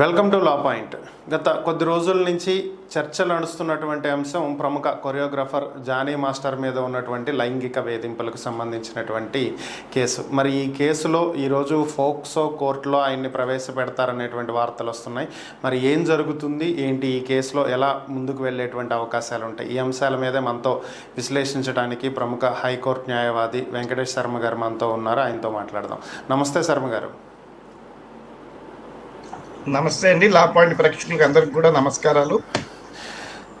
Welcome to law point గత కొద్ది రోజుల నుంచి చర్చలు నడుస్తున్నటువంటి అంశం ప్రముఖ కొరియోగ్రాఫర్ జానీ మాస్టర్ మీద ఉన్నటువంటి లైంగిక వేధింపులకు సంబంధించినటువంటి కేసు. మరి ఈ కేసులో ఈరోజు ఫోక్సో కోర్టులో ఆయన్ని ప్రవేశపెడతారనేటువంటి వార్తలు వస్తున్నాయి. మరి ఏం జరుగుతుంది? ఏంటి ఈ కేసులో? ఎలా ముందుకు వెళ్ళేటువంటి అవకాశాలు ఉంటాయి ఈ అంశాల మీదే మనతో విశ్లేషించడానికి ప్రముఖ హైకోర్టు న్యాయవాది వెంకటేష్ శర్మ గారు మనతో ఉన్నారు. ఆయనతో మాట్లాడదాం. నమస్తే శర్మ గారు. నమస్తే అండి లా పాయింట్ ప్రేక్షకులకు అందరికి కూడా నమస్కారాలు.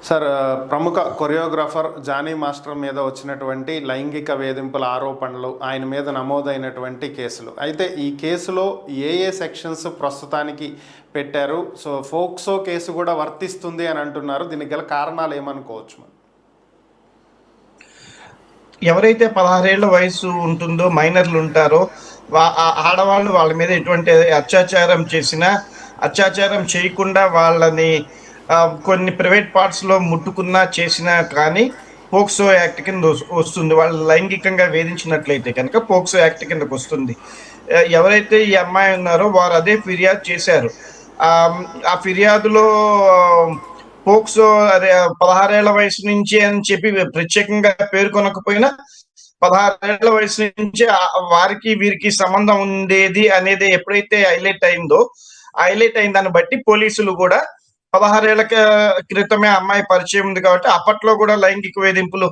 సార్ ప్రముఖ కొరియోగ్రాఫర్ జానీ మాస్టర్ మీద వచ్చినటువంటి లైంగిక వేధింపుల ఆరోపణలు ఆయన మీద నమోదైనటువంటి కేసులు. అయితే ఈ కేసులో ఏ ఏ సెక్షన్స్ ప్రస్తుతానికి పెట్టారు? సో ఫోక్సో కేసు కూడా వర్తిస్తుంది అని అంటున్నారు. దీనికి గల కారణాలు ఏమనుకోవచ్చు మనం ఎవరైతే పదహారేళ్ళ వయసు ఉంటుందో మైనర్లు ఉంటారో ఆడవాళ్ళు వాళ్ళ మీద ఎటువంటి అత్యాచారం చేసినా అత్యాచారం చేయకుండా వాళ్ళని కొన్ని ప్రైవేట్ పార్ట్స్లో ముట్టుకున్నా చేసినా కానీ పోక్సో యాక్ట్ కింద వస్తుంది. వాళ్ళు లైంగికంగా వేధించినట్లయితే కనుక పోక్సో యాక్ట్ కిందకు వస్తుంది. ఎవరైతే ఈ అమ్మాయి ఉన్నారో వారు అదే ఫిర్యాదు చేశారు. ఆ, ఆ ఫిర్యాదులో పోక్సో అదే పదహారేళ్ళ వయసు నుంచి అని చెప్పి ప్రత్యేకంగా పేర్కొనకపోయినా పదహారేళ్ళ వయసు నుంచి వారికి వీరికి సంబంధం ఉండేది అనేది ఎప్పుడైతే హైలైట్ అయిందో హైలైట్ అయిన దాన్ని బట్టి పోలీసులు కూడా పదహారేళ్ళ క్రితమే అమ్మాయి పరిచయం ఉంది కాబట్టి అప్పట్లో కూడా లైంగిక వేధింపులు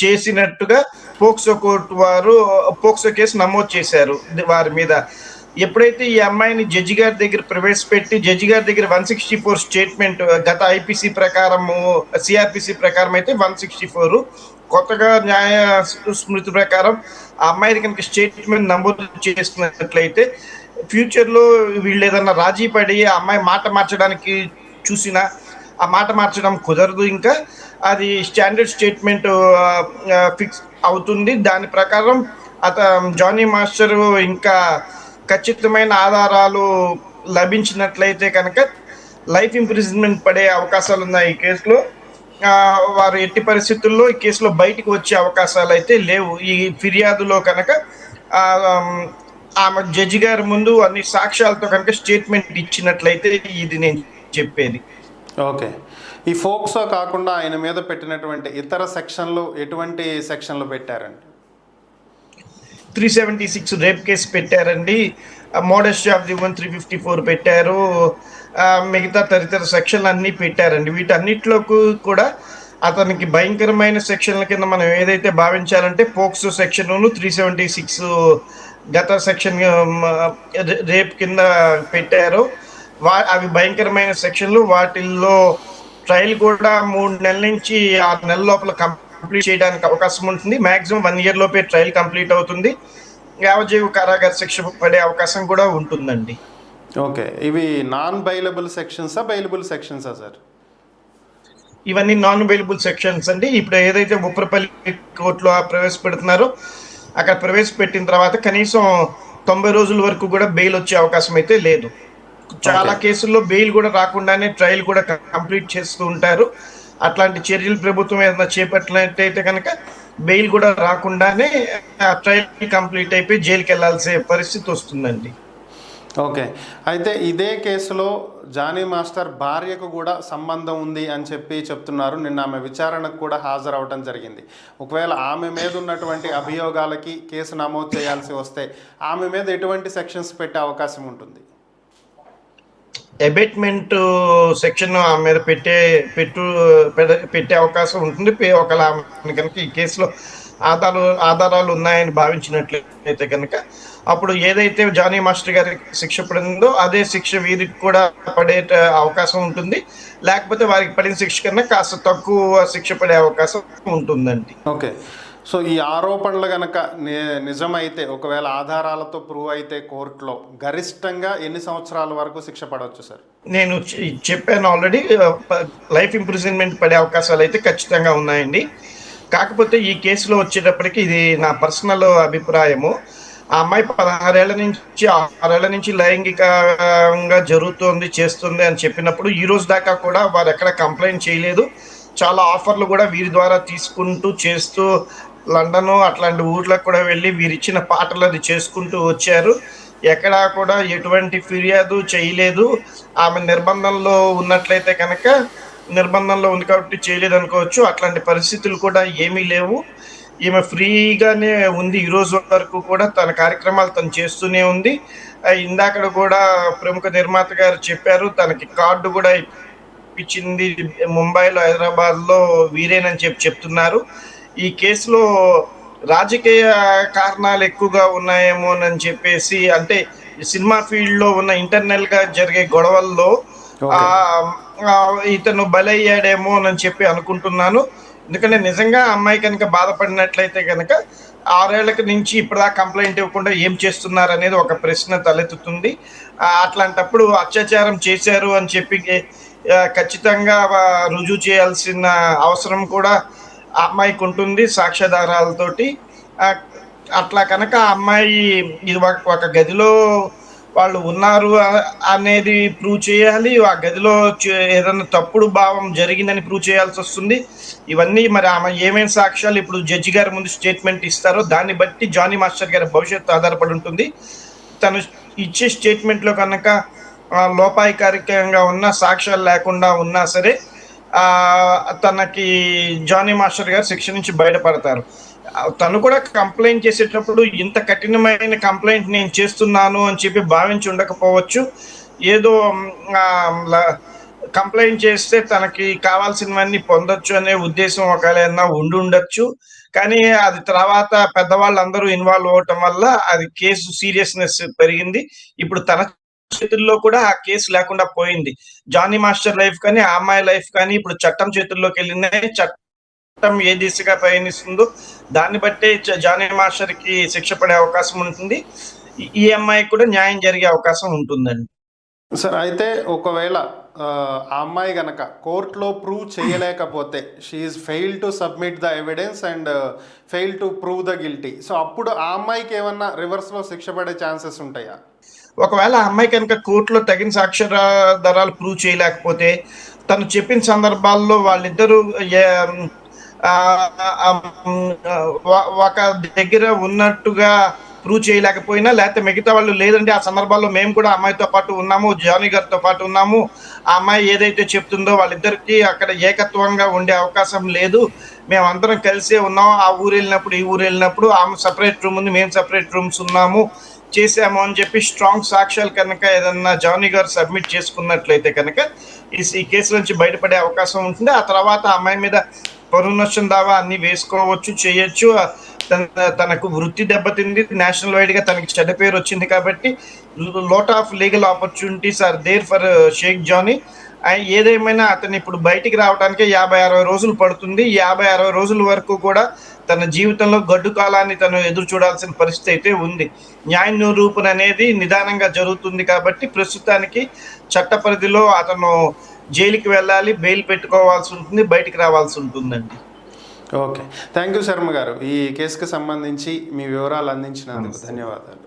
చేసినట్టుగా పోక్సో కోర్టు వారు పోక్సో కేసు నమోదు చేశారు వారి మీద. ఎప్పుడైతే ఈ అమ్మాయిని జడ్జి గారి దగ్గర ప్రవేశపెట్టి జడ్జి గారి దగ్గర వన్ సిక్స్టీ ఫోర్ స్టేట్మెంట్ గత ఐపీసీ ప్రకారము సిఆర్పిసి ప్రకారం అయితే వన్ సిక్స్టీ ఫోర్ కొత్తగా న్యాయ స్మృతి ప్రకారం ఆ అమ్మాయిని కనుక స్టేట్మెంట్ నమోదు చేసినట్లయితే ఫ్యూచర్లో వీళ్ళు ఏదన్నా రాజీ పడి ఆ అమ్మాయి మాట మార్చడానికి చూసినా ఆ మాట మార్చడం కుదరదు ఇంకా. అది స్టాండర్డ్ స్టేట్మెంట్ ఫిక్స్ అవుతుంది. దాని ప్రకారం అత జానీ మాస్టర్ ఇంకా ఖచ్చితమైన ఆధారాలు లభించినట్లయితే కనుక లైఫ్ ఇంప్రిజన్మెంట్ పడే అవకాశాలు ఉన్నాయి ఈ కేసులో. వారు ఎట్టి పరిస్థితుల్లో ఈ కేసులో బయటకు వచ్చే అవకాశాలు అయితే లేవు. ఈ ఫిర్యాదులో కనుక ఆమ్, జడ్జి గారి ముందు అన్ని సాక్ష్యాలతో కనుక స్టేట్మెంట్ ఇచ్చినట్లయితే ఇది నేను చెప్పేది. ఓకే. ఈ ఫోక్సో కాకుండా ఆయన మీద పెట్టినటువంటి ఇతర సెక్షన్లు ఎటువంటి సెక్షన్లు పెట్టారండి? Three seventy six rape case పెట్టారండి. Modest of the one three fifty four పెట్టారు. మిగతా తదితర సెక్షన్లు అన్నీ పెట్టారండి. వీటన్నిటిలోకి కూడా అతనికి భయంకరమైన సెక్షన్ల కింద మనం ఏదైతే భావించాలంటే POCSO section three seventy six గత సెక్షన్ రేప్ కింద పెట్టారు. వా అవి భయంకరమైన సెక్షన్లు. వాటిల్లో ట్రయల్ కూడా మూడు నెలల నుంచి ఆరు నెలల లోపల కంప్లీట్ చేయడానికి అవకాశం ఉంటుంది. మాక్సిమం వన్ ఇయర్ లోపే ట్రయల్ కంప్లీట్ అవుతుంది. యావజీవ కారాగార శిక్ష పడే అవకాశం కూడా ఉంటుందండి. ఓకే. ఇవి నాన్ బైలబుల్ సెక్షన్సా బైలబుల్ సెక్షన్సా సార్? ఇవన్నీ నాన్ అవైలబుల్ సెక్షన్స్ అండి ఇప్పుడు ఏదైతే ఉప్పరపల్లి కోర్టులో ప్రవేశపెడుతున్నారో అక్కడ ప్రవేశపెట్టిన తర్వాత కనీసం తొంభై రోజుల వరకు కూడా బెయిల్ వచ్చే అవకాశం అయితే లేదు. చాలా. కేసుల్లో బెయిల్ కూడా రాకుండానే ట్రయల్ కూడా కంప్లీట్ చేస్తూ ఉంటారు. అట్లాంటి చర్యలు ప్రభుత్వం ఏదైనా చేపట్టినట్టయితే కనుక బెయిల్ కూడా రాకుండానే ఆ ట్రయల్ కంప్లీట్ అయిపోయి జైలుకి వెళ్ళాల్సే పరిస్థితి వస్తుందండి. ఓకే. అయితే ఇదే కేసులో జానీ మాస్టర్ భార్యకు కూడా సంబంధం ఉంది అని చెప్పి చెప్తున్నారు. నిన్న ఆమె విచారణకు కూడా హాజరవటం జరిగింది. ఒకవేళ ఆమె మీద ఉన్నటువంటి అభియోగాలకి కేసు నమోదు చేయాల్సి వస్తే ఆమె మీద ఎటువంటి సెక్షన్స్ పెట్టే అవకాశం ఉంటుంది? అబేట్మెంట్ సెక్షన్ ఆమె మీద పెట్టే పెట్టు పెడ- పెట్టే అవకాశం ఉంటుంది. పే- ఒకవేళ ఆమె కనుక ఈ కేసులో ఆధారాలు ఆధారాలు ఉన్నాయని భావించినట్లయితే కనుక అప్పుడు ఏదైతే జానీ మాస్టర్ గారికి శిక్ష పడిందో అదే శిక్ష వీరికి కూడా పడే అవకాశం ఉంటుంది. లేకపోతే వారికి పడిన శిక్ష కన్నా కాస్త తక్కువ శిక్ష పడే అవకాశం ఉంటుందండి. ఓకే. సో ఈ ఆరోపణలు గనక ని- నిజమైతే ఒకవేళ ఆధారాలతో ప్రూవ్ అయితే కోర్టులో గరిష్టంగా ఎన్ని సంవత్సరాల వరకు శిక్ష పడవచ్చు సార్? నేను చెప్పాను ఆల్రెడీ లైఫ్ ఇంప్రిజన్మెంట్ పడే అవకాశాలు అయితే ఖచ్చితంగా ఉన్నాయండి. కాకపోతే ఈ కేసులో వచ్చేటప్పటికి ఇది నా పర్సనల్ అభిప్రాయము. ఆ అమ్మాయి పదహారేళ్ళ నుంచి ఆరేళ్ళ నుంచి లైంగికంగా జరుగుతోంది చేస్తుంది అని చెప్పినప్పుడు ఈ రోజు దాకా కూడా వారు ఎక్కడ కంప్లైంట్ చేయలేదు. చాలా ఆఫర్లు కూడా వీరి ద్వారా తీసుకుంటూ చేస్తూ లండన్ అట్లాంటి ఊర్లకు కూడా వెళ్ళి వీరు ఇచ్చిన పాటలు అది చేసుకుంటూ వచ్చారు. ఎక్కడా కూడా ఎటువంటి ఫిర్యాదు చేయలేదు. ఆమె నిర్బంధంలో ఉన్నట్లయితే కనుక నిర్బంధంలో ఉంది కాబట్టి చేయలేదు అనుకోవచ్చు. అట్లాంటి పరిస్థితులు కూడా ఏమీ లేవు. ఈమె ఫ్రీగానే ఉంది ఈ రోజు వరకు కూడా. తన కార్యక్రమాలు తను చేస్తూనే ఉంది. ఆ, ఇందాకడ కూడా ప్రముఖ నిర్మాత గారు చెప్పారు తనకి కార్డు కూడా ఇచ్చింది ముంబైలో హైదరాబాద్లో వీరేనని చెప్పి చెప్తున్నారు. ఈ కేసులో రాజకీయ కారణాలు ఎక్కువగా ఉన్నాయేమో అని చెప్పేసి అంటే సినిమా ఫీల్డ్లో ఉన్న ఇంటర్నల్గా జరిగే గొడవల్లో ఇతను బలయ్యాడేమో అని చెప్పి అనుకుంటున్నాను. ఎందుకంటే నిజంగా అమ్మాయి కనుక బాధపడినట్లయితే కనుక ఆరేళ్ళ నుంచి ఇప్పటిదాకా కంప్లైంట్ ఇవ్వకుండా ఏం చేస్తున్నారు అనేది ఒక ప్రశ్న తలెత్తుతుంది. అట్లాంటప్పుడు అత్యాచారం చేశారు అని చెప్పి ఖచ్చితంగా రుజువు చేయాల్సిన అవసరం కూడా అమ్మాయికి ఉంటుంది సాక్ష్యాధారాలతోటి. అట్లా కనుక అమ్మాయి ఇది ఒక ఒక గదిలో వాళ్ళు ఉన్నారు అనేది ప్రూవ్ చేయాలి. ఆ గదిలో చే- ఏదైనా తప్పుడు భావం జరిగిందని ప్రూవ్ చేయాల్సి వస్తుంది. ఇవన్నీ మరి ఆమె ఏమేమి సాక్ష్యాలు ఇప్పుడు జడ్జి గారి ముందు స్టేట్మెంట్ ఇస్తారో దాన్ని బట్టి జానీ మాస్టర్ గారి భవిష్యత్తు ఆధారపడి ఉంటుంది. తను ఇచ్చే స్టేట్మెంట్లో కనుక లోపాయికారికంగా ఉన్న సాక్ష్యాలు లేకుండా ఉన్నా సరే తనకి జానీ మాస్టర్ గారు శిక్ష నుంచి బయటపడతారు. తను కూడా కంప్లైంట్ చేసేటప్పుడు ఇంత కఠినమైన కంప్లైంట్ నేను చేస్తున్నాను అని చెప్పి భావించి ఉండకపోవచ్చు. ఏదో కంప్లైంట్ చేస్తే తనకి కావాల్సినవన్నీ పొందొచ్చు అనే ఉద్దేశం ఒకవేళ ఏమన్నా ఉండి ఉండొచ్చు. కానీ అది తర్వాత పెద్దవాళ్ళందరూ ఇన్వాల్వ్ అవటం వల్ల అది కేసు సీరియస్నెస్ పెరిగింది. ఇప్పుడు తన చేతుల్లో కూడా ఆ కేసు లేకుండా పోయింది. జానీ మాస్టర్ లైఫ్ కానీ ఆ అమ్మాయి లైఫ్ కానీ ఇప్పుడు చట్టం చేతుల్లోకి వెళ్ళిందని చట్టం ఏ దిశగా పయనిస్తుందో దాన్ని బట్టే జానీ మాస్టర్కి శిక్ష పడే అవకాశం ఉంటుంది. ఈ- అమ్మాయి కూడా న్యాయం జరిగే అవకాశం ఉంటుందండి. సార్ అయితే ఒకవేళ ఆ, ఆ అమ్మాయి గనక కోర్టులో ప్రూవ్ చేయలేకపోతే she is fail to submit the evidence and fail to prove the guilty so అప్పుడు ఆ అమ్మాయికి ఏమన్నా రివర్స్లో శిక్ష పడే ఛాన్సెస్ ఉంటాయా? ఒకవేళ ఆ అమ్మాయి కనుక కోర్టులో తగిన సాక్ష్యాధారాలు ప్రూవ్ చేయలేకపోతే తను చెప్పిన సందర్భాల్లో వాళ్ళిద్దరూ ఒక- దగ్గర ఉన్నట్టుగా ప్రూవ్ చేయలేకపోయినా లేకపోతే మిగతా వాళ్ళు లేదంటే ఆ సందర్భాల్లో మేము కూడా అమ్మాయితో పాటు ఉన్నాము జానీ గారితో పాటు ఉన్నాము. ఆ అమ్మాయి ఏదైతే చెప్తుందో వాళ్ళిద్దరికి అక్కడ ఏకత్వంగా ఉండే అవకాశం లేదు. మేమందరం కలిసే ఉన్నాం. ఆ ఊరు వెళ్ళినప్పుడు ఈ ఊరు వెళ్ళినప్పుడు ఆమె సపరేట్ రూమ్ ఉంది మేము సపరేట్ రూమ్స్ ఉన్నాము. చేసాము అని చెప్పి స్ట్రాంగ్ సాక్ష్యాలు కనుక ఏదన్నా జానీ గారు సబ్మిట్ చేసుకున్నట్లయితే కనుక ఈ ఈ కేసు నుంచి బయటపడే అవకాశం ఉంటుంది. ఆ తర్వాత అమ్మాయి మీద పరువు దావా అన్ని వేసుకోవచ్చు చేయొచ్చు. తన- తనకు వృత్తి దెబ్బతింది. నేషనల్ వైడ్గా తనకి చెడ్డ పేరు వచ్చింది కాబట్టి lot of legal opportunities are there for Shaik Jani ఏదేమైనా అతను ఇప్పుడు బయటికి రావడానికి యాభై అరవై రోజులు పడుతుంది. యాభై అరవై రోజుల వరకు కూడా తన జీవితంలో గడ్డు కాలాన్ని తను ఎదురు చూడాల్సిన పరిస్థితి అయితే ఉంది. న్యాయ నిరూపణ అనేది నిదానంగా జరుగుతుంది కాబట్టి ప్రస్తుతానికి చట్ట పరిధిలో అతను జైలుకి వెళ్ళాలి బెయిల్ పెట్టుకోవాల్సి ఉంటుంది బయటికి రావాల్సి ఉంటుందండి. ఓకే. థ్యాంక్ యూ శర్మ గారు. ఈ కేసుకి సంబంధించి మీ వివరాలు అందించినందుకు ధన్యవాదాలు.